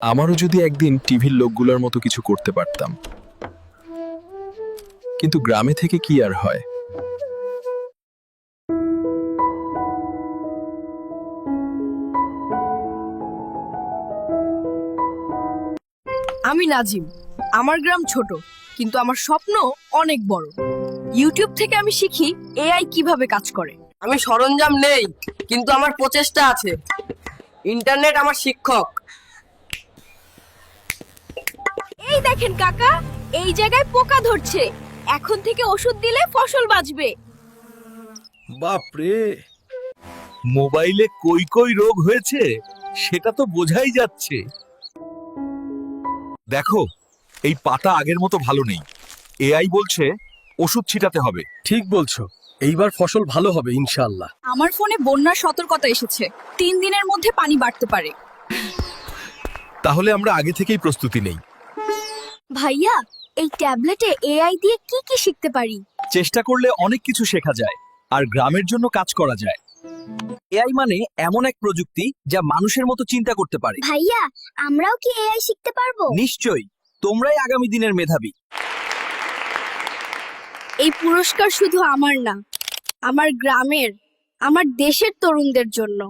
আমারও যদি একদিন টিভির লোকগুলোর মতো কিছু করতে পারতাম। কিন্তু গ্রামে থেকে কি আর হয়? আমি নাজিম। আমার গ্রাম ছোট কিন্তু আমার স্বপ্ন অনেক বড়। ইউটিউব থেকে আমি শিখি এআই কীভাবে কাজ করে। আমি সরঞ্জাম নেই কিন্তু আমার প্রচেষ্টা আছে। ইন্টারনেট আমার শিক্ষক এই দেখেন কাকা এই জায়গায় পোকা ধরছে। এখন থেকে ওষুধ দিলে ফসল বাঁচবে। বাপরে। মোবাইলে কই কই রোগ হয়েছে সেটা তো বোঝাই যাচ্ছে। দেখো এই পাতা আগের মতো ভালো নেই। এআই বলছে ওষুধ ছিটাতে হবে। ঠিক বলছো। এইবার ফসল ভালো হবে ইনশাআল্লাহ। আমার ফোনে বন্যার সতর্কতা এসেছে। তিন দিনের মধ্যে পানি বাড়তে পারে। তাহলে আমরা আগে থেকেই প্রস্তুতি নেই। ভাইয়া এই ট্যাবলেটে এআই দিয়ে কি কি শিখতে পারি? চেষ্টা করলে অনেক কিছু শেখা যায় আর গ্রামের জন্য কাজ করা যায়। এআই মানে এমন এক প্রযুক্তি যা মানুষের মতো চিন্তা করতে পারে। ভাইয়া আমরাও কি এআই শিখতে পারব? নিশ্চয়ই তোমরাই আগামী দিনের মেধাবী। এই পুরস্কার শুধু আমার না আমার গ্রামের আমার দেশের তরুণদের জন্য।